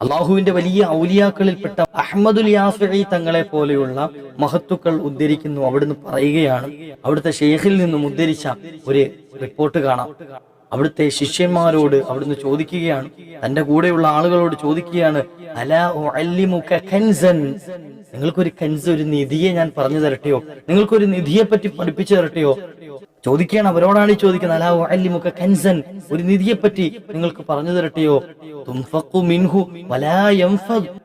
അള്ളാഹുവിന്റെ വലിയ ഔലിയാക്കളിൽപ്പെട്ട അഹമ്മദുൽ യാസുഴി തങ്ങളെ പോലെയുള്ള മഹത്തുക്കൾ ഉദ്ധരിക്കുന്നു അവിടുന്ന് പറയുകയാണ്. അവിടുത്തെ ഷെയ്ഖിൽ നിന്നും ഉദ്ധരിച്ച ഒരു റിപ്പോർട്ട് കാണാം. അവിടുത്തെ ശിഷ്യന്മാരോട് അവിടുന്ന് ചോദിക്കുകയാണ്. തന്റെ കൂടെയുള്ള ആളുകളോട് ചോദിക്കുകയാണ് നിങ്ങൾക്കൊരു കൻസ് ഒരു നിധിയെ ഞാൻ പറഞ്ഞു തരട്ടെയോ? നിങ്ങൾക്കൊരു നിധിയെ പറ്റി പഠിപ്പിച്ചു തരട്ടെയോ? ചോദിക്കുകയാണ് അവരോടാണ് ഈ ചോദിക്കുന്നത്. അലാ ഉഅല്ലിമുക കൻസൻ. ഒരു നിധിയെ പറ്റി നിങ്ങൾക്ക് പറഞ്ഞു തരട്ടെയോ? മിൻഹു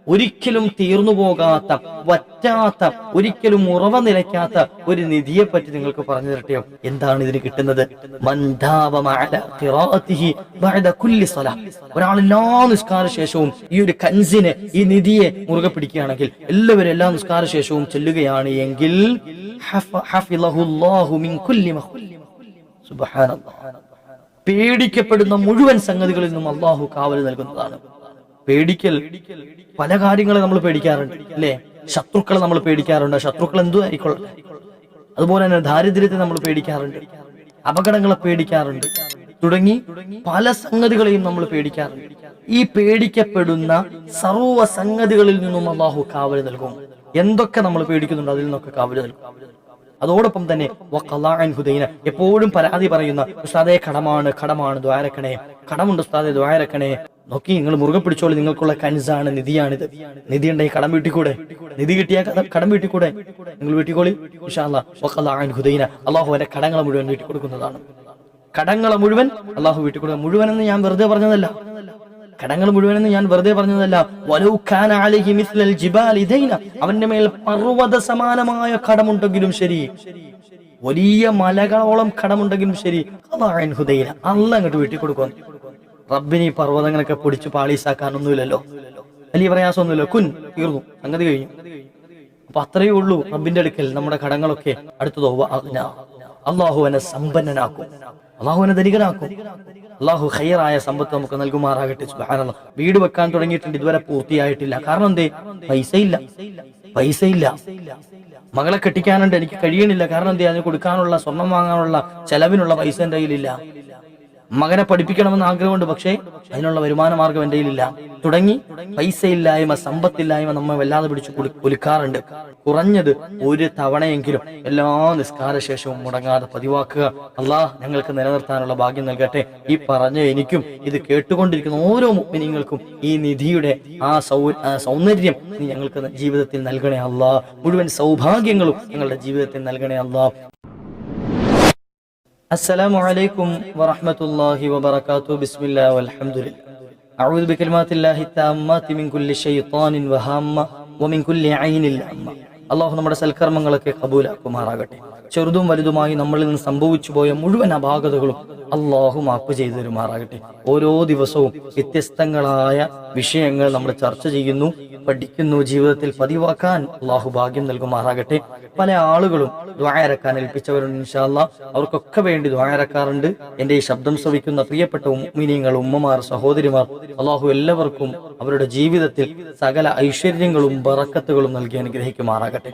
ഒരിക്കലും തീർന്നു പോകാത്ത വറ്റാത്ത ഒരിക്കലും ഉറവ നിലയ്ക്കാത്ത ഒരു നിധിയെ പറ്റി നിങ്ങൾക്ക് പറഞ്ഞു തരട്ടെയോ? എന്താണ് ഇതിന് കിട്ടുന്നത്? ഒരാൾ എല്ലാ നിസ്കാര ശേഷവും ഈ ഒരു കൻസിനെ ഈ നിധിയെ മുറുകെ പിടിക്കുകയാണെങ്കിൽ എല്ലാവരും എല്ലാ നിസ്കാര ശേഷവും ചെല്ലുകയാണ് എങ്കിൽ പേടിക്കപ്പെടുന്ന മുഴുവൻ സംഗതികളിൽ നിന്നും അള്ളാഹു കാവൽ നൽകുന്നതാണ്. പേടിക്കൽ പല കാര്യങ്ങളെ നമ്മൾ പേടിക്കാറുണ്ട് അല്ലേ? ശത്രുക്കളെ നമ്മൾ പേടിക്കാറുണ്ട് ശത്രുക്കൾ എന്തു ആയിക്കൊള്ളട്ടെ? അതുപോലെ തന്നെ ദാരിദ്ര്യത്തെ നമ്മൾ പേടിക്കാറുണ്ട് അപകടങ്ങളെ പേടിക്കാറുണ്ട് തുടങ്ങി പല സംഗതികളെയും നമ്മൾ പേടിക്കാറുണ്ട്. ഈ പേടിക്കപ്പെടുന്ന സർവ സംഗതികളിൽ നിന്നും അള്ളാഹു കാവൽ നൽകും. എന്തൊക്കെ നമ്മൾ പേടിക്കുന്നുണ്ടോ അതിൽ നിന്നൊക്കെ കാവൽ നൽകും. അതോടൊപ്പം തന്നെ എപ്പോഴും പരാതി പറയുന്ന ഉസ്താദെ കടമാണ് കടമാണ് ദ്വാരക്കണേ. കടമുണ്ട് ഉസ്താദെ ദ്വാരക്കണേ. നോക്കി നിങ്ങൾ മുറുകെ പിടിച്ചോളി നിങ്ങൾക്കുള്ള കൻസാണ് നിധിയാണിത് നിധി ഉണ്ടെങ്കിൽ കടം വീട്ടിക്കൂടെ? നിധി കിട്ടിയ കടം വീട്ടിക്കൂടെ? നിങ്ങൾ വീട്ടിക്കോളി ഹുദൈന അള്ളാഹു വരെ കടങ്ങളെ മുഴുവൻ വീട്ടി കൊടുക്കുന്നതാണ് കടങ്ങളെ മുഴുവൻ അള്ളാഹു വീട്ടിക്കൊടുക്കുക മുഴുവൻ എന്ന് ഞാൻ വെറുതെ പറഞ്ഞതല്ല. കടങ്ങൾ മുഴുവനെന്ന് ഞാൻ വെറുതെ പറഞ്ഞതല്ല. അവന്റെ മേൽ പർവത സമാനമായ കടമുണ്ടെങ്കിലും ശരി. വലിയ മലകളോളം കടമുണ്ടെങ്കിലും ശരി. ഹുദൈന അല്ല അങ്ങോട്ട് വീട്ടിൽ കൊടുക്കും. റബ്ബിന് പർവതങ്ങളൊക്കെ പൊടിച്ച് പാളീസാക്കാനൊന്നുമില്ലല്ലോ. വലിയ പ്രയാസമൊന്നുമില്ല. കുൻ തീർന്നു. സംഗതി കഴിഞ്ഞു. അപ്പൊ അത്രയേ ഉള്ളൂ റബ്ബിന്റെ അടുക്കൽ നമ്മുടെ കടങ്ങളൊക്കെ. അടുത്തതോ അള്ളാഹുവിനെ സമ്പന്നനാക്കും. അള്ളാഹു അവനെ ധനികനാക്കും. അള്ളാഹു ഹൈറായ സമ്പത്ത് നമുക്ക് നൽകുമാറാകട്ടെ സുബ്ഹാനല്ലാഹ്. വീട് വെക്കാൻ തുടങ്ങിയിട്ടുണ്ട് ഇതുവരെ പൂർത്തിയായിട്ടില്ല. കാരണം എന്തേ? പൈസ ഇല്ല പൈസ ഇല്ല മകളെ കെട്ടിക്കാനുണ്ട് എനിക്ക് കഴിയണില്ല. കാരണം എന്തേ? അതിന് കൊടുക്കാനുള്ള സ്വർണം വാങ്ങാനുള്ള ചെലവിനുള്ള പൈസ എന്റെ കയ്യിലില്ല. മകനെ പഠിപ്പിക്കണമെന്ന് ആഗ്രഹമുണ്ട് പക്ഷേ അതിനുള്ള വരുമാന മാർഗം എന്റെ കയ്യിലില്ല. തുടങ്ങി പൈസയില്ലായ്മ സമ്പത്തില്ലായ്മ നമ്മെ വല്ലാതെ പിടിച്ചു കുലു- കുലുക്കാറുണ്ട്. കുറഞ്ഞത് ഒരു തവണയെങ്കിലും എല്ലാ നിസ്കാര ശേഷവും മുടങ്ങാതെ പതിവാക്കുക. അള്ളാഹ് ഞങ്ങൾക്ക് നിലനിർത്താനുള്ള ഭാഗ്യം നൽകട്ടെ. ഈ പറഞ്ഞ എനിക്കും ഇത് കേട്ടുകൊണ്ടിരിക്കുന്ന ഓരോ മുഗ്മിനീങ്ങൾക്കും ഈ നിധിയുടെ ആ സൗന്ദര്യം നീ ഞങ്ങൾക്ക് ജീവിതത്തിൽ നൽകണേ അള്ളാഹ്. മുഴുവൻ സൗഭാഗ്യങ്ങളും ഞങ്ങളുടെ ജീവിതത്തിൽ നൽകണേ അള്ളാഹ്. السلام عليكم ورحمة الله وبركاته بسم الله والحمد لله أعوذ بكلمات الله التامات من كل شيطان وهامة ومن كل عين لامة അള്ളാഹു നമ്മുടെ സൽക്കർമ്മങ്ങളൊക്കെ കബൂലാക്കുമാറാകട്ടെ ചെറുതും വലുതുമായി നമ്മളിൽ നിന്ന് സംഭവിച്ചു പോയ മുഴുവൻ അപാകതകളും അള്ളാഹു മാപ്പ് ചെയ്തു തരുമാറാകട്ടെ ഓരോ ദിവസവും വ്യത്യസ്തങ്ങളായ വിഷയങ്ങൾ നമ്മൾ ചർച്ച ചെയ്യുന്നു പഠിക്കുന്നു ജീവിതത്തിൽ പതിവാക്കാൻ അള്ളാഹു ഭാഗ്യം നൽകുമാറാകട്ടെ. പല ആളുകളും ദ്വായരക്കാൻ ഏൽപ്പിച്ചവരുണ്ട് ഇൻഷാല്ല അവർക്കൊക്കെ വേണ്ടി ദ്വായരക്കാറുണ്ട് എന്റെ ഈ ശബ്ദം ശ്രവിക്കുന്ന പ്രിയപ്പെട്ട ഉമ്മിനിയങ്ങൾ ഉമ്മമാർ സഹോദരിമാർ അള്ളാഹു എല്ലാവർക്കും അവരുടെ ജീവിതത്തിൽ സകല ഐശ്വര്യങ്ങളും ബറക്കത്തുകളും നൽകി അനുഗ്രഹിക്കുമാറാകട്ടെ.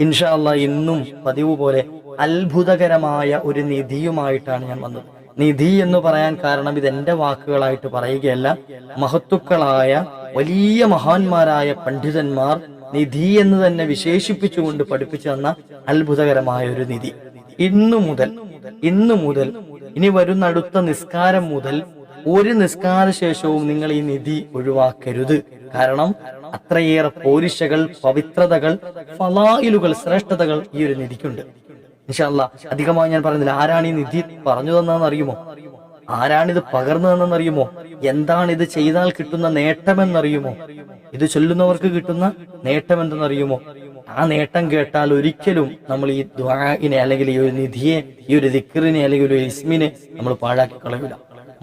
ഇൻഷാ അല്ലാ ഇന്നും പതിവ് പോലെ അത്ഭുതകരമായ ഒരു നിധിയുമായിട്ടാണ് ഞാൻ വന്നത്. നിധി എന്ന് പറയാൻ കാരണം ഇത് എന്റെ വാക്കുകളായിട്ട് പറയുകയല്ല മഹത്തുക്കളായ വലിയ മഹാന്മാരായ പണ്ഡിതന്മാർ നിധി എന്ന് തന്നെ വിശേഷിപ്പിച്ചുകൊണ്ട് പഠിപ്പിച്ചു തന്ന അത്ഭുതകരമായ ഒരു നിധി. ഇന്നു മുതൽ ഇന്നു മുതൽ ഇനി വരുന്ന അടുത്ത നിസ്കാരം മുതൽ ഒരു നിസ്കാര ശേഷവും നിങ്ങൾ ഈ നിധി ഒഴിവാക്കരുത്. കാരണം അത്രയേറെ പോരിശകൾ പവിത്രതകൾ ഫലായിലുകൾ ശ്രേഷ്ഠതകൾ ഈ ഒരു നിധിക്കുണ്ട്. അധികമായി ഞാൻ പറഞ്ഞില്ല ആരാണ് ഈ നിധി പറഞ്ഞു തന്നതെന്ന് അറിയുമോ? ആരാണിത് പകർന്നതെന്നറിയുമോ? എന്താണ് ഇത് ചെയ്താൽ കിട്ടുന്ന നേട്ടമെന്നറിയുമോ? ഇത് ചൊല്ലുന്നവർക്ക് കിട്ടുന്ന നേട്ടം എന്തെന്നറിയുമോ ആ നേട്ടം കേട്ടാൽ ഒരിക്കലും നമ്മൾ ഈ ദ്വാഇനെ അല്ലെങ്കിൽ ഈ ഒരു നിധിയെ ഈ ഒരു ദിക്കറിനെ അല്ലെങ്കിൽ ഒരു ഇസ്മിനെ നമ്മൾ പാഴാക്കി കളയൂല.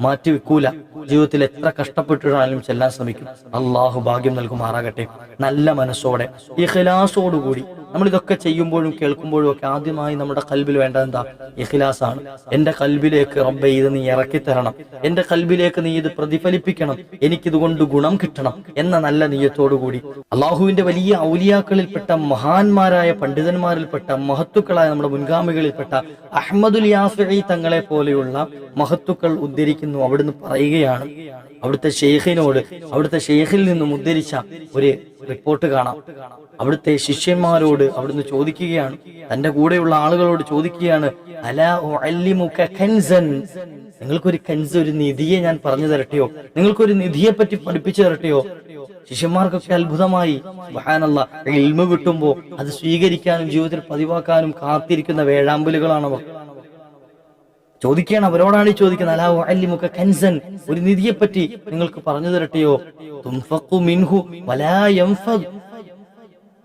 മാറ്റി വെക്കൂല ജീവിതത്തിൽ എത്ര കഷ്ടപ്പെട്ടിട്ടാണെങ്കിലും ചെല്ലാൻ ശ്രമിക്കും. അള്ളാഹു ഭാഗ്യം നൽകുമാറാകട്ടെ. നല്ല മനസ്സോടെ ഇഖ്ലാസോടുകൂടി നമ്മൾ ഇതൊക്കെ ചെയ്യുമ്പോഴും കേൾക്കുമ്പോഴും ഒക്കെ ആദ്യമായി നമ്മുടെ കൽബിൽ വേണ്ടത് എന്താ? ഇഖ്ലാസാണ്. എന്റെ കൽബിലേക്ക് റബ്ബെ ഇത് നീ ഇറക്കി തരണം എന്റെ കൽബിലേക്ക് നീ ഇത് പ്രതിഫലിപ്പിക്കണം. എനിക്കിതുകൊണ്ട് ഗുണം കിട്ടണം എന്ന നല്ല നീയത്തോടുകൂടി. അള്ളാഹുവിന്റെ വലിയ ഔലിയാക്കളിൽപ്പെട്ട മഹാന്മാരായ പണ്ഡിതന്മാരിൽപ്പെട്ട മഹത്തുക്കളായ നമ്മുടെ മുൻഗാമികളിൽപ്പെട്ട അഹമ്മദുൽ യാഫി തങ്ങളെ പോലെയുള്ള മഹത്തുക്കൾ ഉദ്ധരിക്കുന്നു അവിടുന്ന് പറയുകയാണ്. അവിടുത്തെ ഷെയ്ഖിനോട് അവിടുത്തെ ഷെയ്ഖിൽ നിന്നും ഉദ്ധരിച്ച ഒരു റിപ്പോർട്ട് കാണാം. അവിടുത്തെ ശിഷ്യന്മാരോട് അവിടുന്ന് ചോദിക്കുകയാണ്. തന്റെ കൂടെയുള്ള ആളുകളോട് ചോദിക്കുകയാണ് നിങ്ങൾക്കൊരു കൻസ് ഒരു നിധിയെ ഞാൻ പറഞ്ഞു തരട്ടെയോ? നിങ്ങൾക്കൊരു നിധിയെ പറ്റി പഠിപ്പിച്ചു തരട്ടെയോ? ശിഷ്യന്മാർക്കൊക്കെ അത്ഭുതമായി. സുബ്ഹാനല്ലാ ഇൽമ അത് സ്വീകരിക്കാനും ജീവിതത്തിൽ പതിവാക്കാനും കാത്തിരിക്കുന്ന വേഴാമ്പലുകളാണ് ചോദിക്കുകയാണ്. അവരോടാണ് ചോദിക്കുന്നത്. അലാ മുഖ കൻസൻ. ഒരു നിധിയെ പറ്റി നിങ്ങൾക്ക് പറഞ്ഞു തരട്ടെയോ? തുൻഫഖു മിൻഹു വലാ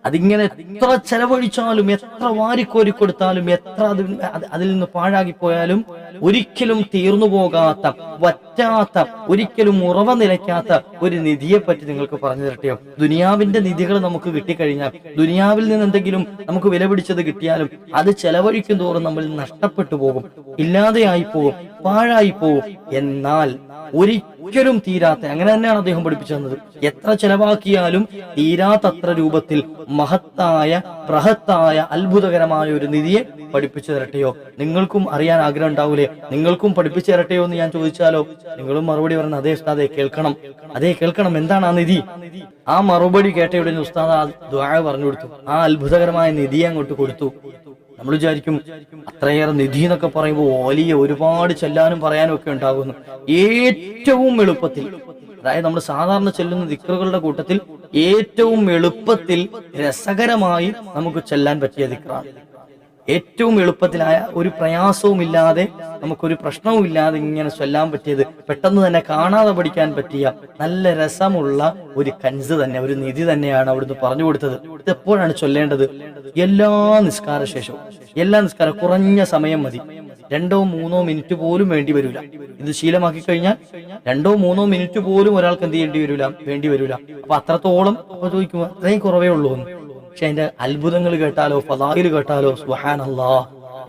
അതിങ്ങനെ എത്ര ചെലവഴിച്ചാലും എത്ര വാരിക്കോരി കൊടുത്താലും എത്ര അതിൽ അതിൽ നിന്ന് പാഴാകി പോയാലും ഒരിക്കലും തീർന്നു പോകാത്ത വറ്റാത്ത ഒരിക്കലും ഉറവ നിലയ്ക്കാത്ത ഒരു നിധിയെ പറ്റി നിങ്ങൾക്ക് പറഞ്ഞു തരട്ടെയോ ദുനിയാവിന്റെ നിധികൾ നമുക്ക് കിട്ടിക്കഴിഞ്ഞാൽ ദുനിയാവിൽ നിന്ന് എന്തെങ്കിലും നമുക്ക് വില പിടിച്ചത് കിട്ടിയാലും അത് ചെലവഴിക്കും തോറും നമ്മൾ നഷ്ടപ്പെട്ടു പോകും ഇല്ലാതെയായി പോകും. പാഴായി പോവും എന്നാൽ ഒരിക്കലും തീരാത്ത അങ്ങനെ തന്നെയാണ് അദ്ദേഹം പഠിപ്പിച്ചു തന്നത് എത്ര ചെലവാക്കിയാലും തീരാത്തത്ര രൂപത്തിൽ മഹത്തായ പ്രഹത്തായ അത്ഭുതകരമായ ഒരു നിധിയെ പഠിപ്പിച്ചു തരട്ടെയോ? നിങ്ങൾക്കും അറിയാൻ ആഗ്രഹം ഉണ്ടാവൂലേ? നിങ്ങൾക്കും പഠിപ്പിച്ചു തരട്ടെയോ എന്ന് ഞാൻ ചോദിച്ചാലോ? നിങ്ങളും മറുപടി പറഞ്ഞ അതേ ഉസ്താദെ കേൾക്കണം. അതേ കേൾക്കണം. എന്താണ് ആ നിധി? ആ മറുപടി കേട്ടയുടെ ഉസ്താദ് ആ ദ്വാഴ പറഞ്ഞു കൊടുത്തു ആ അത്ഭുതകരമായ നിധിയെ അങ്ങോട്ട് കൊടുത്തു. നമ്മൾ വിചാരിക്കും അത്രയേറെ നിധി എന്നൊക്കെ പറയുമ്പോൾ വലിയ ഒരുപാട് ചെല്ലാനും പറയാനും ഒക്കെ ഉണ്ടാകുന്നു. ഏറ്റവും എളുപ്പത്തിൽ അതായത് നമ്മൾ സാധാരണ ചെല്ലുന്ന ദിക്റുകളുടെ കൂട്ടത്തിൽ ഏറ്റവും എളുപ്പത്തിൽ രസകരമായി നമുക്ക് ചെല്ലാൻ പറ്റിയ ദിക്റാണ്. ഏറ്റവും എളുപ്പത്തിലായ ഒരു പ്രയാസവും ഇല്ലാതെ നമുക്കൊരു പ്രശ്നവും ഇല്ലാതെ ഇങ്ങനെ ചൊല്ലാൻ പറ്റിയത് പെട്ടെന്ന് തന്നെ കാണാതെ പഠിക്കാൻ പറ്റിയ നല്ല രസമുള്ള ഒരു കൻസ് തന്നെ ഒരു നിധി തന്നെയാണ് അവിടുന്ന് പറഞ്ഞു കൊടുത്തത്. ഇത് എപ്പോഴാണ് ചൊല്ലേണ്ടത്? എല്ലാ നിസ്കാര ശേഷവും എല്ലാ നിസ്കാരം കുറഞ്ഞ സമയം മതി. രണ്ടോ മൂന്നോ മിനിറ്റ് പോലും വേണ്ടി വരില്ല ഇത് ശീലമാക്കി കഴിഞ്ഞാൽ രണ്ടോ മൂന്നോ മിനിറ്റ് പോലും ഒരാൾക്ക് എന്ത് ചെയ്യേണ്ടി വരില്ല വേണ്ടി വരില്ല അപ്പൊ അത്രത്തോളം അപ്പൊ ചോദിക്കുമ്പോ അത്രയും കുറവേ ഉള്ളൂ പക്ഷെ അതിന്റെ അത്ഭുതങ്ങൾ കേട്ടാലോ ഫലാഹിൽ കേട്ടാലോ സുഹാൻ അല്ലാ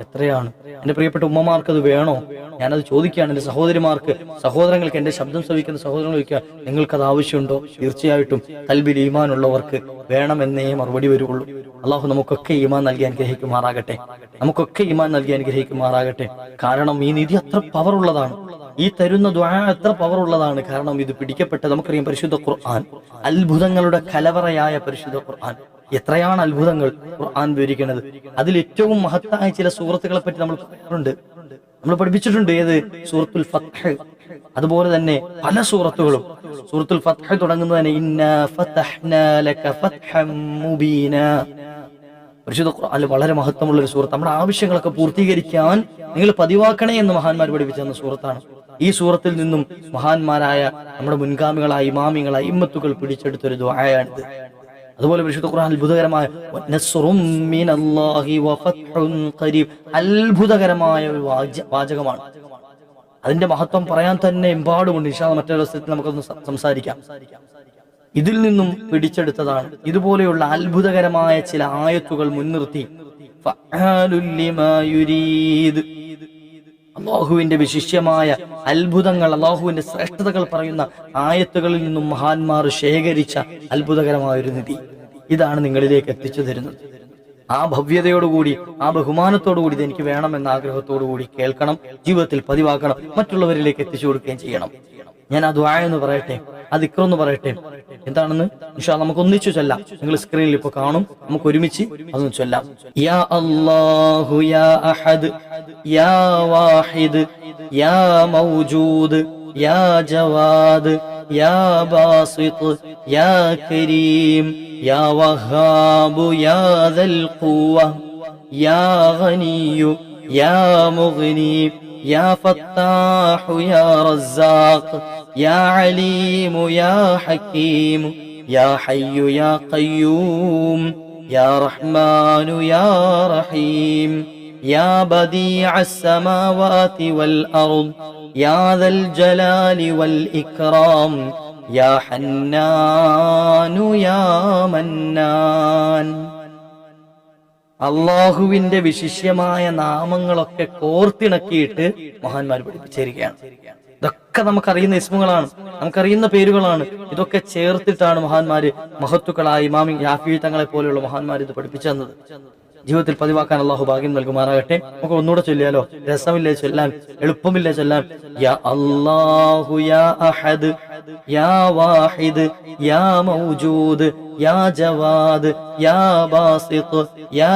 എത്രയാണ്? എന്റെ പ്രിയപ്പെട്ട ഉമ്മമാർക്ക് അത് വേണോ? ഞാനത് ചോദിക്കുകയാണ് എന്റെ സഹോദരിമാർക്ക് സഹോദരങ്ങൾക്ക് എന്റെ ശബ്ദം ശ്രവിക്കുന്ന സഹോദരങ്ങൾ ചോദിക്കുക നിങ്ങൾക്കത് ആവശ്യമുണ്ടോ? തീർച്ചയായിട്ടും ഈമാൻ ഉള്ളവർക്ക് വേണമെന്നേ മറുപടി വരുള്ളൂ. അള്ളാഹു നമുക്കൊക്കെ ഈമാൻ നൽകി അനുഗ്രഹിക്കുമാറാകട്ടെ. നമുക്കൊക്കെ ഈമാൻ നൽകി അനുഗ്രഹിക്കുമാറാകട്ടെ. കാരണം ഈ നിധി അത്ര പവർ ഉള്ളതാണ് ഈ തരുന്ന ദ്വാ എത്ര പവർ ഉള്ളതാണ് കാരണം ഇത് പിടിക്കപ്പെട്ട നമുക്കറിയാം പരിശുദ്ധ ഖുർആൻ അത്ഭുതങ്ങളുടെ കലവറയായ പരിശുദ്ധ ഖുർആൻ. എത്രയാണ് അത്ഭുതങ്ങൾ ഖുർആൻ വിവരിക്കുന്നത്. അതിൽ ഏറ്റവും മഹത്തായ ചില സൂറത്തുകളെ പറ്റി നമ്മൾ പറയാറുണ്ട്. നമ്മൾ പഠിപ്പിച്ചിട്ടുണ്ട് ഏത്? സൂറത്തുൽ ഫത്ഹ്. അതുപോലെ തന്നെ പല സൂറത്തുകളും. സൂറത്തുൽ ഫത്ഹ് തുടങ്ങുന്നത് തന്നെ ഇന്ന പരിശുദ്ധ ഖുർആനിൽ വളരെ മഹത്വമുള്ള ഒരു സൂറത്ത്. നമ്മുടെ ആവശ്യങ്ങളൊക്കെ പൂർത്തീകരിക്കാൻ നിങ്ങൾ പതിവാക്കണേ എന്ന് മഹാന്മാർ പഠിപ്പിച്ച തന്ന സൂറത്താണ്. ഈ സൂറത്തിൽ നിന്നും മഹാന്മാരായ നമ്മുടെ മുൻഗാമികളായ ഇമാമികളായ ഇമ്മത്തുകൾ പിടിച്ചെടുത്തൊരു ദ്വായാണിത് അതുപോലെ വിശുദ്ധ ഖുർആൻ അത്ഭുതകരമായ അത്ഭുതകരമായ ഒരു വാചകമാണ്. അതിന്റെ മഹത്വം പറയാൻ തന്നെ എമ്പാടുമുണ്ട്. ഇഷാ മറ്റൊരു അവസരത്തിൽ നമുക്കൊന്ന് സംസാരിക്കാം. ഇതിൽ നിന്നും പിടിച്ചെടുത്തതാണ്. ഇതുപോലെയുള്ള അത്ഭുതകരമായ ചില ആയത്തുകൾ മുൻനിർത്തി. അള്ളാഹുവിന്റെ വിശിഷ്യമായ അത്ഭുതങ്ങൾ അള്ളാഹുവിന്റെ ശ്രേഷ്ഠതകൾ പറയുന്ന ആയത്തുകളിൽ നിന്നും മഹാന്മാർ ശേഖരിച്ച അത്ഭുതകരമായ ഒരു നിധി. ഇതാണ് നിങ്ങളിലേക്ക് എത്തിച്ചു തരുന്നത്. ആ ഭവ്യതയോടുകൂടി ആ ബഹുമാനത്തോടുകൂടി ഇത് എനിക്ക് വേണമെന്ന ആഗ്രഹത്തോടുകൂടി കേൾക്കണം ജീവിതത്തിൽ പതിവാക്കണം മറ്റുള്ളവരിലേക്ക് എത്തിച്ചു കൊടുക്കുകയും ചെയ്യണം. ഞാൻ ആ എന്ന് പറയട്ടെ. ആ ദിക്റെന്ന് പറയട്ടെ എന്താണെന്ന് ഇൻഷാ അല്ലാ നമുക്ക് ഒന്നിച്ചു ചൊല്ലാം നിങ്ങൾ സ്ക്രീനിൽ ഇപ്പൊ കാണും നമുക്ക് ഒരുമിച്ച് അതൊന്ന് ചൊല്ലാം യാ അല്ലാഹു യാ അഹദ് യാ വാഹിദ് യാ മൗജൂദ് യാ ജവാദ് യാ ബാസിത്ത് യാ കരീം യാ വഹാബു യാ ദൽ ഖുവ യാ ഗനിയു യാ മുഗ്നി يا فتاح يا رزاق يا عليم يا حكيم يا حي يا قيوم يا رحمن يا رحيم يا بديع السماوات والأرض يا ذا الجلال والإكرام يا حنان يا منان അള്ളാഹുവിന്റെ വിശിഷ്യമായ നാമങ്ങളൊക്കെ കോർത്തിണക്കിയിട്ട് മഹാന്മാർ പഠിപ്പിച്ചിരിക്കുകയാണ് ഇതൊക്കെ നമുക്കറിയുന്ന ഇസ്മുകളാണ് നമുക്കറിയുന്ന പേരുകളാണ്. ഇതൊക്കെ ചേർത്തിട്ടാണ് മഹാന്മാര് മഹത്തുക്കളായ ഇമാമി യാഫി തങ്ങളെ പോലെയുള്ള മഹാന്മാർ ഇത് പഠിപ്പിച്ചു തന്നത്. ജീവിതത്തിൽ പതിവാക്കാൻ അള്ളാഹു ഭാഗ്യം നൽകുമാറാകട്ടെ. നമുക്ക് ഒന്നുകൂടെ ചൊല്ലിയാലോ? രസമില്ലേ ചൊല്ലാൻ? എളുപ്പമില്ലേ ചൊല്ലാൻ? യാ അല്ലാഹു യാ അഹദ് യാ വാഹിദ് യാ മൗജൂദ് യാ ജവാദ് യാ യാ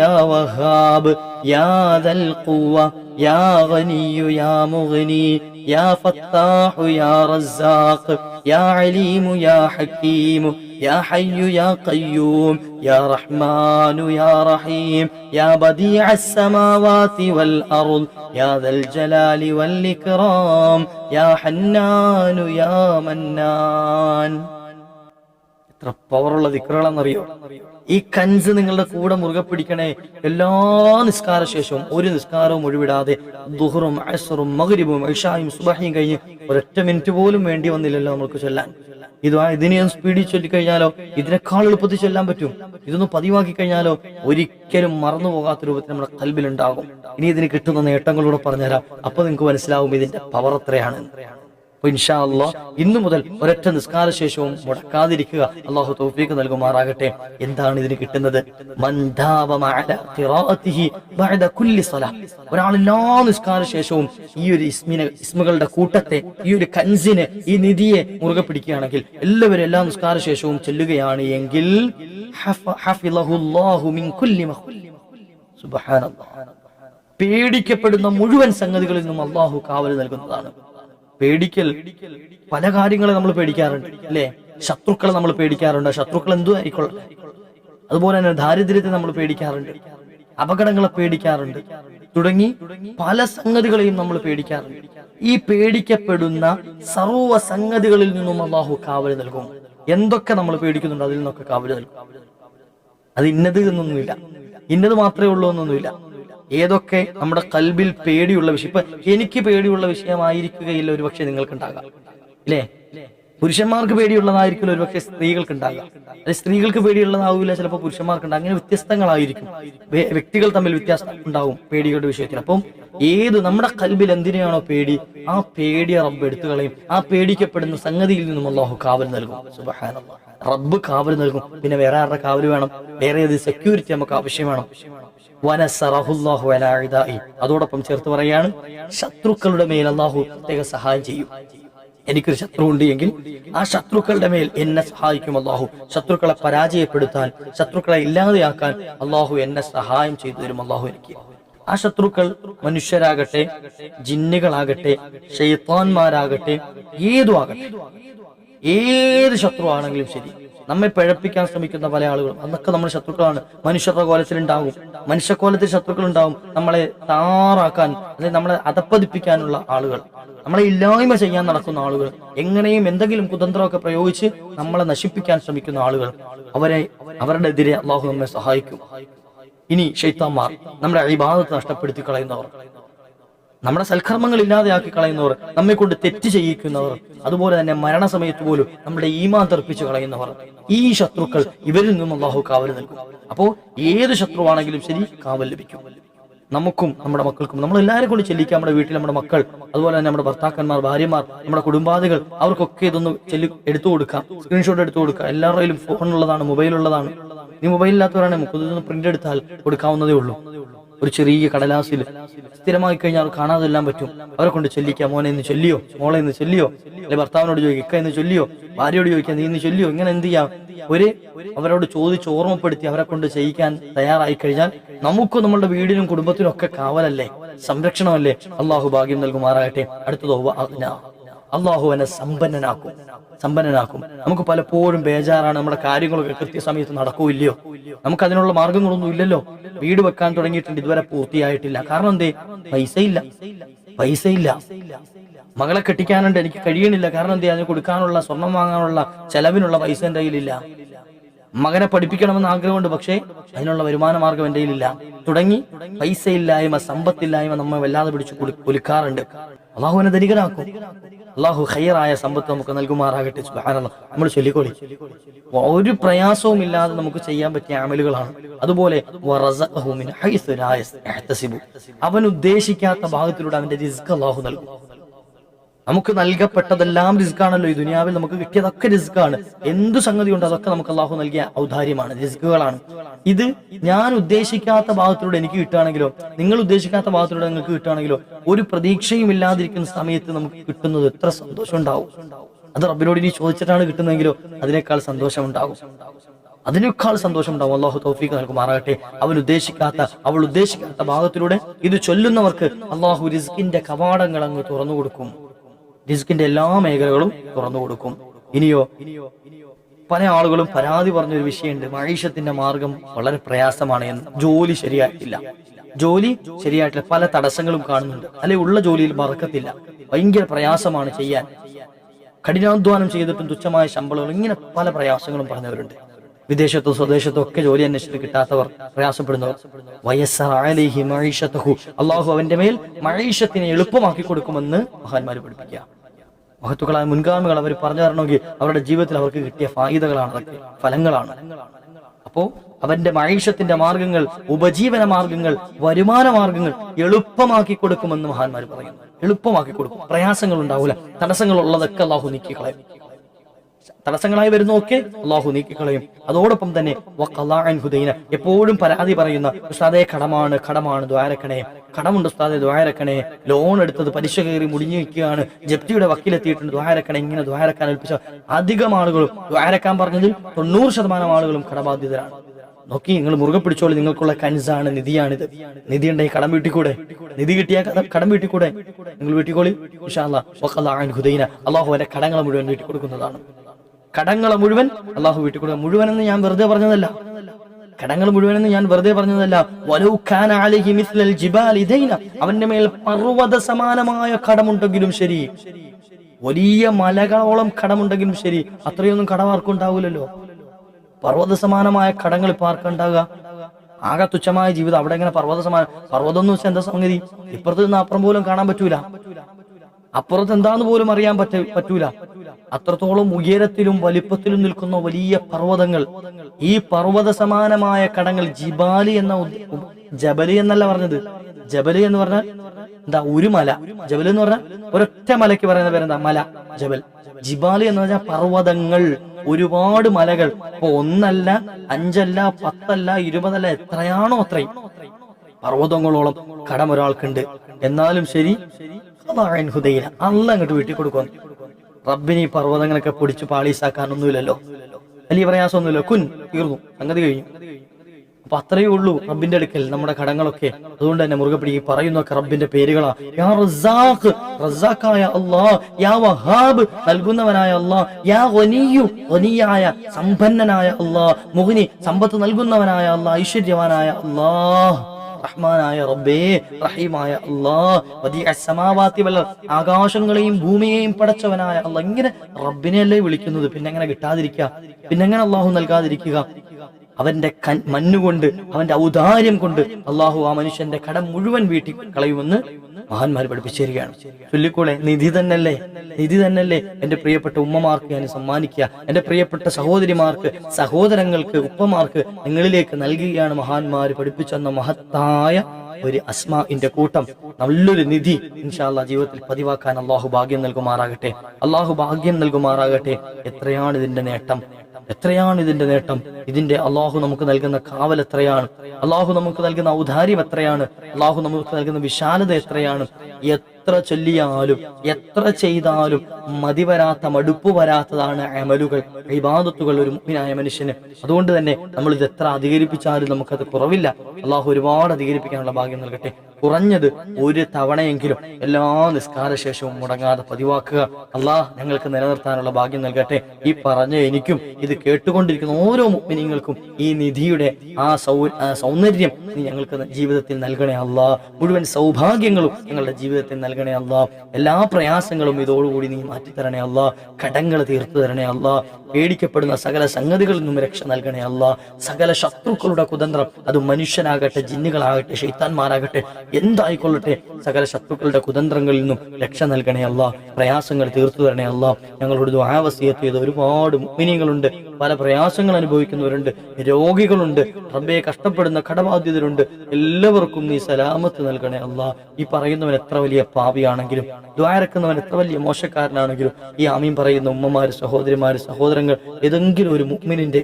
യാ വഹാബ് യാ ദൽ ഖുവ യാ ഗനിയു യാ മുഗ്നി യാ ഫത്താഹു യാ റസാഖ് യാ അലീമു യാ ഹക്കീമു يا حي يا قيوم يا رحمن يا رحيم يا بديع السماوات والأرض يا ذا الجلال والإكرام يا حنان يا منان എത്ര പവറുള്ള ദിക്കറുകളെന്നറിയോ ഈ കൻസ് നിങ്ങളുടെ കൂടെ മുറുകെ പിടിക്കണേ എല്ലാ നിസ്കാര ശേഷവും ഒരു നിസ്കാരവും ഒഴിവിടാതെ ദുഹറും അസറും മകരിബും ഐഷായും സുബാഹിയും കഴിഞ്ഞ് ഒരൊറ്റ മിനിറ്റ് പോലും വേണ്ടി വന്നില്ലല്ലോ നമുക്ക് ചൊല്ലാൻ. ഇത് ഇതിനെ സ്പീഡിൽ ചൊല്ലിക്കഴിഞ്ഞാലോ ഇതിനേക്കാൾ എളുപ്പത്തിൽ ചൊല്ലാൻ പറ്റും? ഇതൊന്ന് പതിവാക്കി കഴിഞ്ഞാലോ ഒരിക്കലും മറന്നു പോകാത്ത രൂപത്തിൽ നമ്മുടെ കൽബിലുണ്ടാകും. ഇനി ഇതിന് കിട്ടുന്ന നേട്ടങ്ങളൂടെ പറഞ്ഞുതരാം. അപ്പൊ നിങ്ങൾക്ക് മനസ്സിലാവും ഇതിന്റെ പവർ എത്രയാണ്. ഇൻഷാ അള്ളാ ഇന്നു മുതൽ ഒരൊറ്റ നിസ്കാര ശേഷവും മുടക്കാതിരിക്കുക. അള്ളാഹു തോഫീക്ക് നൽകുമാറാകട്ടെ. എന്താണ് ഇതിന് കിട്ടുന്നത്? ഒരാൾ എല്ലാ നിസ്കാര ശേഷവും ഈ ഒരു ഇസ്മിനെ ഇസ്മുകളുടെ കൂട്ടത്തെ ഈ ഒരു കൻസിനെ ഈ നിധിയെ മുറുകെ പിടിക്കുകയാണെങ്കിൽ എല്ലാവരും എല്ലാ നിസ്കാര ശേഷവും ചെല്ലുകയാണ് എങ്കിൽ. പേടിക്കപ്പെടുന്ന മുഴുവൻ സംഗതികളിൽ നിന്നും അള്ളാഹു കാവൽ നൽകുന്നതാണ്. പേടിക്കൽ. പല കാര്യങ്ങളെ നമ്മൾ പേടിക്കാറുണ്ട് അല്ലേ? ശത്രുക്കളെ നമ്മൾ പേടിക്കാറുണ്ട് ശത്രുക്കൾ എന്തു ആയിക്കൊള്ളട്ടെ. അതുപോലെ തന്നെ ദാരിദ്ര്യത്തെ നമ്മൾ പേടിക്കാറുണ്ട് അപകടങ്ങളെ പേടിക്കാറുണ്ട് തുടങ്ങി പല സംഗതികളെയും നമ്മൾ പേടിക്കാറുണ്ട്. ഈ പേടിക്കപ്പെടുന്ന സർവ സംഗതികളിൽ നിന്നും അള്ളാഹു കാവൽ നൽകും. എന്തൊക്കെ നമ്മൾ പേടിക്കുന്നുണ്ട് അതിൽ നിന്നൊക്കെ കാവൽ നൽകും. അത് ഇന്നത് എന്നൊന്നുമില്ല. ഇന്നത് മാത്രമേ ഉള്ളൂ എന്നൊന്നുമില്ല. ഏതൊക്കെ നമ്മുടെ കൽബിൽ പേടിയുള്ള വിഷയം? ഇപ്പൊ എനിക്ക് പേടിയുള്ള വിഷയമായിരിക്കുകയില്ല ഒരു പക്ഷേ നിങ്ങൾക്ക് ഉണ്ടാകാം ഇല്ലേ പുരുഷന്മാർക്ക് പേടിയുള്ളതായിരിക്കില്ല ഒരു പക്ഷേ സ്ത്രീകൾക്ക് ഉണ്ടാകാം അല്ലെ സ്ത്രീകൾക്ക് പേടിയുള്ളതാവില്ല ചിലപ്പോൾ പുരുഷന്മാർക്ക് ഉണ്ടാകും അങ്ങനെ വ്യത്യസ്തങ്ങളായിരിക്കും. വ്യ- വ്യക്തികൾ തമ്മിൽ വ്യത്യാസം ഉണ്ടാവും പേടികളുടെ വിഷയത്തിൽ. അപ്പം ഏത് നമ്മുടെ കൽബിൽ എന്തിനാണോ പേടി ആ പേടി റബ്ബ് എടുത്തു കളയും ആ പേടിക്കപ്പെടുന്ന സംഗതിയിൽ നിന്നും അള്ളാഹു കാവൽ നൽകും. റബ്ബ് കാവൽ നൽകും. പിന്നെ വേറെ ആരുടെ കാവൽ വേണം? വേറെ ഏത് സെക്യൂരിറ്റി നമുക്ക് ആവശ്യം വേണം? ഇദാഇ. അതോടൊപ്പം ചേർത്ത് പറയാണ് ശത്രുക്കളുടെ മേൽ അള്ളാഹു പ്രത്യേക സഹായം ചെയ്യും. എനിക്കൊരു ശത്രു ഉണ്ട് എങ്കിൽ ആ ശത്രുക്കളുടെ മേൽ എന്നെ സഹായിക്കും അള്ളാഹു ശത്രുക്കളെ പരാജയപ്പെടുത്താൻ ശത്രുക്കളെ ഇല്ലാതെയാക്കാൻ അള്ളാഹു എന്നെ സഹായം ചെയ്തു തരും അള്ളാഹു എനിക്ക്. ആ ശത്രുക്കൾ മനുഷ്യരാകട്ടെ ജിന്നുകളാകട്ടെ ഷെയ്ത്താൻമാരാകട്ടെ ഏതു ആകട്ടെ. ഏത് ശത്രു ആണെങ്കിലും ശരി. നമ്മെ പിഴപ്പിക്കാൻ ശ്രമിക്കുന്ന പല ആളുകളും. അന്നൊക്കെ നമ്മുടെ ശത്രുക്കളാണ്. മനുഷ്യരുടെ മനുഷ്യക്കോലത്തിൽ ശത്രുക്കൾ ഉണ്ടാവും നമ്മളെ താറാക്കാൻ അല്ലെങ്കിൽ നമ്മളെ അതപ്പതിപ്പിക്കാനുള്ള ആളുകൾ. നമ്മളെ ഇല്ലായ്മ ചെയ്യാൻ നടക്കുന്ന ആളുകൾ. എങ്ങനെയും എന്തെങ്കിലും കുതന്ത്രമൊക്കെ പ്രയോഗിച്ച് നമ്മളെ നശിപ്പിക്കാൻ ശ്രമിക്കുന്ന ആളുകൾ. അവരെ അവരുടെ എതിരെ അള്ളാഹു നമ്മെ സഹായിക്കും. ഇനി ഷെയ്ത്താന്മാർ നമ്മുടെ അഭിഭാഗത്ത് നഷ്ടപ്പെടുത്തി കളയുന്നവർ. നമ്മുടെ സൽക്കർമ്മങ്ങൾ ഇല്ലാതെയാക്കി കളയുന്നവർ നമ്മെ കൊണ്ട് തെറ്റ് ചെയ്യിക്കുന്നവർ അതുപോലെ തന്നെ മരണസമയത്ത് പോലും നമ്മുടെ ഈമാൻ തർപ്പിച്ച് കളയുന്നവർ. ഈ ശത്രുക്കൾ ഇവരിൽ നിന്നും അള്ളാഹു കാവൽ നൽകും. അപ്പോ ഏത് ശത്രുവാണെങ്കിലും ശരി കാവൽ ലഭിക്കും. നമുക്കും നമ്മുടെ മക്കൾക്കും നമ്മൾ എല്ലാവരും കൊണ്ട് ചെല്ലിക്കാം നമ്മുടെ വീട്ടിൽ നമ്മുടെ മക്കൾ അതുപോലെ തന്നെ നമ്മുടെ ഭർത്താക്കന്മാർ ഭാര്യമാർ നമ്മുടെ കുടുംബാദികൾ അവർക്കൊക്കെ ഇതൊന്ന് ചെല്ലി എടുത്തു കൊടുക്കാം. സ്ക്രീൻഷോട്ട് എടുത്തു കൊടുക്കാം. എല്ലാവരുടെയും ഫോണുള്ളതാണ് മൊബൈൽ ഉള്ളതാണ്. നീ മൊബൈൽ ഇല്ലാത്തവരാണെങ്കിൽ നമുക്ക് പ്രിന്റ് എടുത്താൽ കൊടുക്കാവുന്നതേ ഉള്ളൂ. ഒരു ചെറിയ കടലാസിൽ സ്ഥിരമായി കഴിഞ്ഞാൽ അവർ കാണാതെല്ലാം പറ്റും. അവരെ കൊണ്ട് ചൊല്ലിക്കാം മോനെ ഇന്ന് ചൊല്ലിയോ? മോളെ ഇന്ന് ചൊല്ലിയോ? അല്ലെ ഭർത്താവിനോട് ചോദിക്കുക ഇക്ക ചൊല്ലിയോ? ഭാര്യയോട് ചോദിക്കാം നീ ഇന്ന് ചൊല്ലിയോ? ഇങ്ങനെ എന്ത് ചെയ്യാം? ഒരു അവരോട് ചോദിച്ച് ഓർമ്മപ്പെടുത്തി അവരെ കൊണ്ട് ചെയ്യിക്കാൻ തയ്യാറായി കഴിഞ്ഞാൽ നമുക്കും നമ്മുടെ വീടിനും കുടുംബത്തിനും ഒക്കെ കാവലല്ലേ? സംരക്ഷണമല്ലേ? അള്ളാഹു ഭാഗ്യം നൽകുമാറാകട്ടെ. അടുത്തത്. അള്ളാഹു എന്നെ സമ്പന്നനാക്കും. സമ്പന്നനാക്കും. നമുക്ക് പലപ്പോഴും ബേജാറാണ് നമ്മുടെ കാര്യങ്ങളൊക്കെ കൃത്യസമയത്ത് നടക്കൂല്ലയോ നമുക്ക് അതിനുള്ള മാർഗങ്ങളൊന്നും ഇല്ലല്ലോ? വീട് വെക്കാൻ തുടങ്ങിയിട്ടുണ്ട് ഇതുവരെ പൂർത്തിയായിട്ടില്ല. കാരണം എന്തേ? പൈസ ഇല്ല പൈസ ഇല്ല മകളെ കെട്ടിക്കാനുണ്ട് എനിക്ക് കഴിയണില്ല. കാരണം എന്തേ? അതിന് കൊടുക്കാനുള്ള സ്വർണം വാങ്ങാനുള്ള ചെലവിനുള്ള പൈസ എന്റെ കയ്യിലില്ല. മകനെ പഠിപ്പിക്കണമെന്ന് ആഗ്രഹമുണ്ട് പക്ഷേ അതിനുള്ള വരുമാന മാർഗം എന്റെ ഇല്ല തുടങ്ങി പൈസ ഇല്ലായ്മ സമ്പത്തില്ലായ്മ നമ്മെ വല്ലാതെ പിടിച്ച് കൊലുക്കാറുണ്ട്. അള്ളാഹുവിനെ ധനികനാക്കും. അള്ളാഹു ഖൈറായ സമ്പത്ത് നമുക്ക് നൽകുമാറാകട്ടെ. നമ്മൾ ചൊല്ലിക്കോളി. ഒരു പ്രയാസവും ഇല്ലാതെ നമുക്ക് ചെയ്യാൻ പറ്റിയ അമലുകളാണ്. അതുപോലെ. അവൻ ഉദ്ദേശിക്കാത്ത ഭാഗത്തിലൂടെ അവന്റെ റിസ്ക് അള്ളാഹു നൽകും. നമുക്ക് നൽകപ്പെട്ടതെല്ലാം റിസ്ക്കാണല്ലോ ഈ ദുനിയാവിൽ. നമുക്ക് കിട്ടിയതൊക്കെ റിസ്ക്കാണ്. എന്ത് സംഗതി ഉണ്ട് അതൊക്കെ നമുക്ക് അള്ളാഹു നൽകിയ ഔദാര്യമാണ് റിസ്ക്കുകളാണ്. ഇത് ഞാൻ ഉദ്ദേശിക്കാത്ത ഭാഗത്തിലൂടെ എനിക്ക് കിട്ടുകയാണെങ്കിലോ നിങ്ങൾ ഉദ്ദേശിക്കാത്ത ഭാഗത്തിലൂടെ നിങ്ങൾക്ക് കിട്ടുകയാണെങ്കിലോ ഒരു പ്രതീക്ഷയും ഇല്ലാതിരിക്കുന്ന സമയത്ത് നമുക്ക് കിട്ടുന്നത് എത്ര സന്തോഷം ഉണ്ടാവും. അത് റബ്ബിനോട് ഇനി ചോദിച്ചിട്ടാണ് കിട്ടുന്നതെങ്കിലോ അതിനേക്കാൾ സന്തോഷം ഉണ്ടാകും. അതിനേക്കാൾ സന്തോഷം ഉണ്ടാവും. അള്ളാഹു തൗഫീഖ് നൽകുമാറാകട്ടെ. അവൻ ഉദ്ദേശിക്കാത്ത അവൾ ഉദ്ദേശിക്കാത്ത ഭാഗത്തിലൂടെ ഇത് ചൊല്ലുന്നവർക്ക് അള്ളാഹു റിസ്കിന്റെ കവാടങ്ങൾ അങ്ങ് തുറന്നു കൊടുക്കും. റിസ്കിന്റെ എല്ലാ മേഖലകളും തുറന്നു കൊടുക്കും. ഇനിയോ പല ആളുകളും പരാതി പറഞ്ഞൊരു വിഷയമുണ്ട്. മഴീഷത്തിന്റെ മാർഗം വളരെ പ്രയാസമാണ് എന്ന്. ജോലി ശരിയായിട്ടില്ല. ജോലി ശരിയായിട്ടില്ല. പല തടസ്സങ്ങളും കാണുന്നുണ്ട്. അല്ലെ ഉള്ള ജോലിയിൽ മറക്കത്തില്ല. ഭയങ്കര പ്രയാസമാണ് ചെയ്യാൻ. കഠിനാധ്വാനം ചെയ്തിട്ടും തുച്ഛമായ ശമ്പളങ്ങൾ ഇങ്ങനെ പല പ്രയാസങ്ങളും പറഞ്ഞവരുണ്ട്. വിദേശത്തോ സ്വദേശത്തോ ഒക്കെ ജോലി അന്വേഷിച്ചിട്ട് കിട്ടാത്തവർ പ്രയാസപ്പെടുന്നവർ. വയസ്സാലി മഴീഷത്തഹു അള്ളാഹു അവന്റെ മേൽ മഴീഷത്തിനെ എളുപ്പമാക്കി കൊടുക്കുമെന്ന് മഹാന്മാര് പഠിപ്പിക്കുക. മഹത്തുക്കളായ മുൻഗാമികൾ അവർ പറഞ്ഞു തരണമെങ്കിൽ അവരുടെ ജീവിതത്തിൽ അവർക്ക് കിട്ടിയ ഫായിദകളാണ് അതൊക്കെ ഫലങ്ങളാണ്. അപ്പോ അവന്റെ മഴീഷത്തിന്റെ മാർഗങ്ങൾ ഉപജീവന മാർഗങ്ങൾ വരുമാന മാർഗങ്ങൾ എളുപ്പമാക്കി കൊടുക്കുമെന്ന് മഹാന്മാർ പറയുന്നു. എളുപ്പമാക്കി കൊടുക്കും. പ്രയാസങ്ങൾ ഉണ്ടാവില്ല തടസ്സങ്ങൾ ഉള്ളതൊക്കെ അള്ളാഹു നീക്കി കളയും തടസ്സങ്ങളായി വരുന്നതൊക്കെ അള്ളാഹു നീക്കിക്കളയും. അതോടൊപ്പം തന്നെ ഹുദൈന എപ്പോഴും പരാതി പറയുന്ന ഉസ്താദേ കടമാണ് കടമാണ് ദ്വാരക്കണേ. കടമുണ്ട് ഉസ്താദെ ദ്വാരക്കണേ. ലോൺ എടുത്തത് പലിശ കയറി മുടിഞ്ഞു നിൽക്കുകയാണ്. ജപ്തിയുടെ വക്കിലെത്തിയിട്ടുണ്ട് ദ്വാരക്കണേ. ഇങ്ങനെ ദ്വാരക്കാൻ ഏൽപ്പിച്ച അധികം ആളുകളും ദ്വാരക്കാൻ പറഞ്ഞതിൽ തൊണ്ണൂറ് ശതമാനം ആളുകളും കടബാധിതരാണ് നോക്കി നിങ്ങൾ മുറുകെ പിടിച്ചോളി. നിങ്ങൾക്കുള്ള കൻസാണ് നിധിയാണിത്. നിധി ഉണ്ടെങ്കിൽ കടം വീട്ടിക്കൂടെ? നിധി കിട്ടിയാൽ കടം- കടം വീട്ടിക്കൂടെ? നിങ്ങൾ വീട്ടിക്കോളി. ഹുദൈന അള്ളാഹു അവന്റെ കടങ്ങളെ മുഴുവൻ വീട്ടി കൊടുക്കുന്നതാണ് കടങ്ങളെ മുഴുവൻ അള്ളാഹു വീട്ടിൽ കൊടുക്കുക. മുഴുവൻ എന്ന് ഞാൻ വെറുതെ പറഞ്ഞതല്ല. കടങ്ങൾ മുഴുവനെന്ന് ഞാൻ വെറുതെ പറഞ്ഞതല്ല. അവന്റെ മേൽ പർവത സമാനമായ കടമുണ്ടെങ്കിലും ശരി. വലിയ മലകളോളം കടമുണ്ടെങ്കിലും ശരി. അത്രയൊന്നും കടം ആർക്കും ഉണ്ടാവൂലല്ലോ പർവത സമാനമായ കടങ്ങൾ ഇപ്പൊ ആർക്കുണ്ടാവുക ആകെ തുച്ഛമായ ജീവിതം. അവിടെ എങ്ങനെ പർവത സമാനം പർവതം എന്ന് വെച്ചാൽ എന്താ സംഗതി? ഇപ്പുറത്ത് നിന്ന് അപ്പുറം പോലും കാണാൻ പറ്റൂല. അപ്പുറത്ത് എന്താന്ന് പോലും അറിയാൻ പറ്റ പറ്റൂല. അത്രത്തോളം ഉയരത്തിലും വലിപ്പത്തിലും നിൽക്കുന്ന വലിയ പർവതങ്ങൾ. ഈ പർവത സമാനമായ കടങ്ങൾ ജിബാലി എന്ന ജബലി എന്നല്ല പറഞ്ഞത്. ജബലി എന്ന് പറഞ്ഞാൽ എന്താ ഒരു മല. ജബൽ എന്ന് പറഞ്ഞാൽ ഒരൊറ്റ മലയ്ക്ക് പറയുന്ന പേരെന്താ? മല. ജബൽ. ജിബാലി എന്ന് പറഞ്ഞാൽ പർവതങ്ങൾ. ഒരുപാട് മലകൾ. ഇപ്പൊ ഒന്നല്ല അഞ്ചല്ല പത്തല്ല ഇരുപതല്ല എത്രയാണോ അത്രയും. പർവതങ്ങളോളം കടം ഒരാൾക്കുണ്ട്. എന്നാലും ശരി ഹുദൈന അല്ല അങ്ങോട്ട് വീട്ടിൽ കൊടുക്കും. റബ്ബിന് ഈ പർവതങ്ങളൊക്കെ പൊടിച്ച് പാളീസാക്കാനൊന്നുമില്ലല്ലോ. അല്ലെ പ്രയാസമൊന്നുമില്ല. കുൻ തീർന്നു. സംഗതി കഴിഞ്ഞു. അപ്പൊ അത്രയേ ഉള്ളൂ റബ്ബിന്റെ അടുക്കൽ നമ്മുടെ കടങ്ങളൊക്കെ. അതുകൊണ്ട് തന്നെ മുറുകെ പിടി ഈ പറയുന്നൊക്കെ റബ്ബിന്റെ പേരുകളാ. യാ യാ യാ സമ്പന്നനായ അള്ളാഹ് മുഹിനി സമ്പത്ത് നൽകുന്നവനായ അള്ളാഹ് ഐശ്വര്യവാനായ അല്ലാ റഹ്മാനായ റബ്ബേ റഹീമായ അല്ലാ വദിഅ സമാവാതി വൽ ആകാശങ്ങളെയും ഭൂമിയെയും പടച്ചവനായ അള്ളാഹ് ഇങ്ങനെ റബ്ബിനെ അല്ലേ വിളിക്കുന്നത്? പിന്നെ എങ്ങനെ കിട്ടാതിരിക്കുക. പിന്നെ എങ്ങനെ അള്ളാഹു നൽകാതിരിക്കുക. അവന്റെ മഞ്ഞുകൊണ്ട് അവന്റെ ഔദാര്യം കൊണ്ട് അള്ളാഹു ആ മനുഷ്യന്റെ കടം മുഴുവൻ വീട്ടി കളയുമെന്ന് മഹാന്മാർ പഠിപ്പിച്ചു തരികയാണ് ചൊല്ലിക്കൂടെ നിധി തന്നല്ലേ? നിധി തന്നല്ലേ? എന്റെ പ്രിയപ്പെട്ട ഉമ്മമാർക്ക് ഞാൻ സമ്മാനിക്കുക. എന്റെ പ്രിയപ്പെട്ട സഹോദരിമാർക്ക് സഹോദരങ്ങൾക്ക് ഉപ്പമാർക്ക് നിങ്ങളിലേക്ക് നൽകുകയാണ് മഹാന്മാർ പഠിപ്പിച്ചെന്ന മഹത്തായ ഒരു അസ്മാഇന്റെ കൂട്ടം. നല്ലൊരു നിധി ഇൻഷാല്ല ജീവിതത്തിൽ പതിവാക്കാൻ അള്ളാഹു ഭാഗ്യം നൽകുമാറാകട്ടെ. അള്ളാഹു ഭാഗ്യം നൽകുമാറാകട്ടെ. എത്രയാണ് ഇതിന്റെ നേട്ടം? എത്രയാണ് ഇതിന്റെ നേട്ടം? ഇതിന്റെ അള്ളാഹു നമുക്ക് നൽകുന്ന കാവൽ എത്രയാണ്? അള്ളാഹു നമുക്ക് നൽകുന്ന ഔദാര്യം എത്രയാണ്? അള്ളാഹു നമുക്ക് നൽകുന്ന വിശാലത എത്രയാണ്? എത്ര ചൊല്ലിയാലും എത്ര ചെയ്താലും മതി വരാത്ത മടുപ്പ് വരാത്തതാണ് അമലുകൾ ഇബാദത്തുകൾ ഒരു മുഗ്നായ മനുഷ്യന്. അതുകൊണ്ട് തന്നെ നമ്മൾ ഇത് എത്ര അധികരിപ്പിച്ചാലും നമുക്കത് കുറവില്ല. അള്ളാഹു ഒരുപാട് അധികരിപ്പിക്കാനുള്ള ഭാഗ്യം നൽകട്ടെ. കുറഞ്ഞത് ഒരു തവണയെങ്കിലും എല്ലാ നിസ്കാര ശേഷവും മുടങ്ങാതെ പതിവാക്കുക. അള്ളാഹ് ഞങ്ങൾക്ക് നിലനിർത്താനുള്ള ഭാഗ്യം നൽകട്ടെ. ഈ പറഞ്ഞ എനിക്കും ഇത് കേട്ടുകൊണ്ടിരിക്കുന്ന ഓരോ മുഗ്മിനിങ്ങൾക്കും ഈ നിധിയുടെ ആ സൗന്ദര്യം ഞങ്ങൾക്ക് ജീവിതത്തിൽ നൽകണേ അള്ളാഹ് മുഴുവൻ സൗഭാഗ്യങ്ങളും ഞങ്ങളുടെ ജീവിതത്തിൽ നൽകണേ അല്ലാ. എല്ലാ പ്രയാസങ്ങളും ഇതോടുകൂടി നീ മാറ്റി തരണേ അല്ല. കടങ്ങൾ തീർത്തു തരണേ അല്ല. പേടിക്കപ്പെടുന്ന സകല സംഗതികളിൽ നിന്നും രക്ഷ നൽകണേ അല്ല. സകല ശത്രുക്കളുടെ കുതന്ത്രം അത് മനുഷ്യനാകട്ടെ ജിന്നുകളാകട്ടെ ഷെയ്ത്താന്മാരാകട്ടെ എന്തായിക്കൊള്ളട്ടെ സകല ശത്രുക്കളുടെ കുതന്ത്രങ്ങളിൽ നിന്നും രക്ഷ നൽകണേ അല്ല. പ്രയാസങ്ങൾ തീർത്തു തരണേ അല്ല. ഞങ്ങളോട് ദുആവസിയത്ത് ചെയ്ത ഒരുപാട് മുഗ്മിനികളുണ്ട് പല പ്രയാസങ്ങൾ അനുഭവിക്കുന്നവരുണ്ട്. രോഗികളുണ്ട്. റബ്ബെ കഷ്ടപ്പെടുന്ന കടബാധ്യതരുണ്ട്. എല്ലാവർക്കും നീ സലാമത്ത് നൽകണേ അല്ല. ഈ പറയുന്നവൻ എത്ര വലിയ പാപിയാണെങ്കിലും ദ്വാരക്കുന്നവൻ എത്ര വലിയ മോശക്കാരനാണെങ്കിലും ഈ ആമീൻ പറയുന്ന ഉമ്മമാര് സഹോദരിമാര് സഹോദരങ്ങൾ ഏതെങ്കിലും ഒരു മുഗ്മിനിന്റെ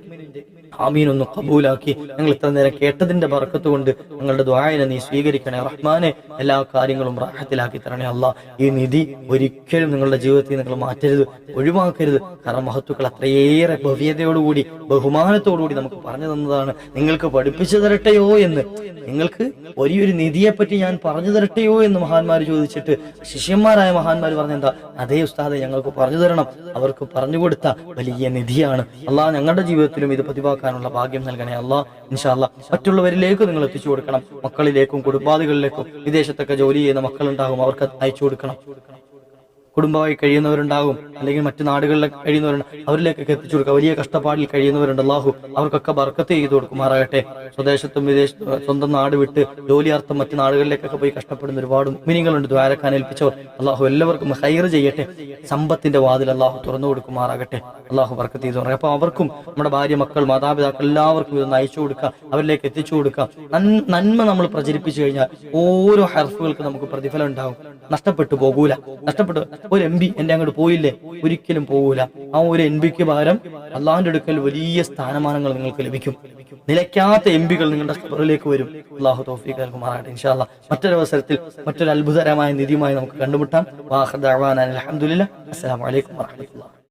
ആമീൻ ഒന്ന് കബൂലാക്കി. ഞങ്ങൾ ഇത്ര നേരം കേട്ടതിന്റെ പറക്കത്ത് കൊണ്ട് ഞങ്ങളുടെ ദ്വായനെ നീ സ്വീകരിക്കണേ. റഹ്മാനെ എല്ലാ കാര്യങ്ങളും റാഹത്തിലാക്കി തരണേ അല്ല. ഈ നിധി ഒരിക്കലും നിങ്ങളുടെ ജീവിതത്തിൽ നിങ്ങൾ മാറ്റരുത് ഒഴിവാക്കരുത്. കാരണം മഹത്തുക്കൾ അത്രയേറെ ഭവ്യതയോടുകൂടി ബഹുമാനത്തോടുകൂടി നമുക്ക് പറഞ്ഞു തന്നതാണ്. നിങ്ങൾക്ക് പഠിപ്പിച്ചു തരട്ടെയോ എന്ന്. നിങ്ങൾക്ക് വലിയൊരു നിധിയെ പറ്റി ഞാൻ പറഞ്ഞു തരട്ടെയോ എന്ന് മഹാന്മാർ ചോദിച്ചിട്ട് ശിഷ്യന്മാരായ മഹാന്മാർ പറഞ്ഞ എന്താ അതേ ഉസ്താദെ ഞങ്ങൾക്ക് പറഞ്ഞു തരണം. അവർക്ക് പറഞ്ഞു കൊടുത്ത വലിയ നിധിയാണ്. അല്ലാ ഞങ്ങളുടെ ജീവിതത്തിലും ഇത് പതിവാക്കാനുള്ള ഭാഗ്യം നൽകണേ അല്ല. ഇൻഷാല്ല മറ്റുള്ളവരിലേക്ക് നിങ്ങൾ എത്തിച്ചു കൊടുക്കണം. മക്കളിലേക്കും കുടുംബാദികളിലേക്കും വിദേശത്തൊക്കെ ജോലി ചെയ്യുന്ന മക്കളുണ്ടാകും. അവർക്ക് അയച്ചു കൊടുക്കണം. കുടുംബമായി കഴിയുന്നവരുണ്ടാകും. അല്ലെങ്കിൽ മറ്റു നാടുകളിൽ കഴിയുന്നവരുണ്ട്. അവരിലേക്കൊക്കെ എത്തിച്ചു കൊടുക്കുക. വലിയ കഷ്ടപ്പാടിൽ കഴിയുന്നവരുണ്ട്. അള്ളാഹു അവർക്കൊക്കെ ബർക്കത്ത് ചെയ്തു കൊടുക്കുമാറാകട്ടെ. സ്വദേശത്തും വിദേശ സ്വന്തം നാട് വിട്ട് ജോലിയാർത്ഥം മറ്റു നാടുകളിലേക്കൊക്കെ പോയി കഷ്ടപ്പെടുന്ന ഒരുപാട് മിനിങ്ങളുണ്ട് ദ്വാരക്കാൻ ഏൽപ്പിച്ചവർ. അള്ളാഹു എല്ലാവർക്കും ഹൈർ ചെയ്യട്ടെ. സമ്പത്തിന്റെ വാതിൽ അള്ളാഹു തുറന്നു കൊടുക്കുമാറാകട്ടെ. അള്ളാഹു ബർക്കത്ത് ചെയ്തു അപ്പൊ അവർക്കും നമ്മുടെ ഭാര്യ മക്കൾ മാതാപിതാക്കൾ എല്ലാവർക്കും ഇതൊന്ന് അയച്ചു കൊടുക്കുക. അവരിലേക്ക് എത്തിച്ചു കൊടുക്കുക. നന്മ നമ്മൾ പ്രചരിപ്പിച്ചു കഴിഞ്ഞാൽ ഓരോ ഹർഫുകൾക്ക് നമുക്ക് പ്രതിഫലം ഉണ്ടാവും നഷ്ടപ്പെട്ടു പോകൂല. നഷ്ടപ്പെട്ടു ഒരു എം പി എന്റെ അങ്ങോട്ട് പോയില്ലേ? ഒരിക്കലും പോകൂല ആ ഒരു എം പിക്ക് പകരം അള്ളാഹിന്റെ അടുക്കൽ വലിയ സ്ഥാനമാനങ്ങൾ നിങ്ങൾക്ക് ലഭിക്കും. നിലയ്ക്കാത്ത എം പികൾ നിങ്ങളുടെ ഖബറിലേക്ക് വരും. അള്ളാഹു തോഫീഖ് നൽകുമാറാകട്ടെ ഇൻഷാല്ല മറ്റൊരു അവസരത്തിൽ മറ്റൊരു അത്ഭുതകരമായ നിധിയുമായി നമുക്ക് കണ്ടുമുട്ടാം. വാഹദാൻ അലഹമുല്ല അസ്സലാമലൈക്കും വാഹമത്തുള്ള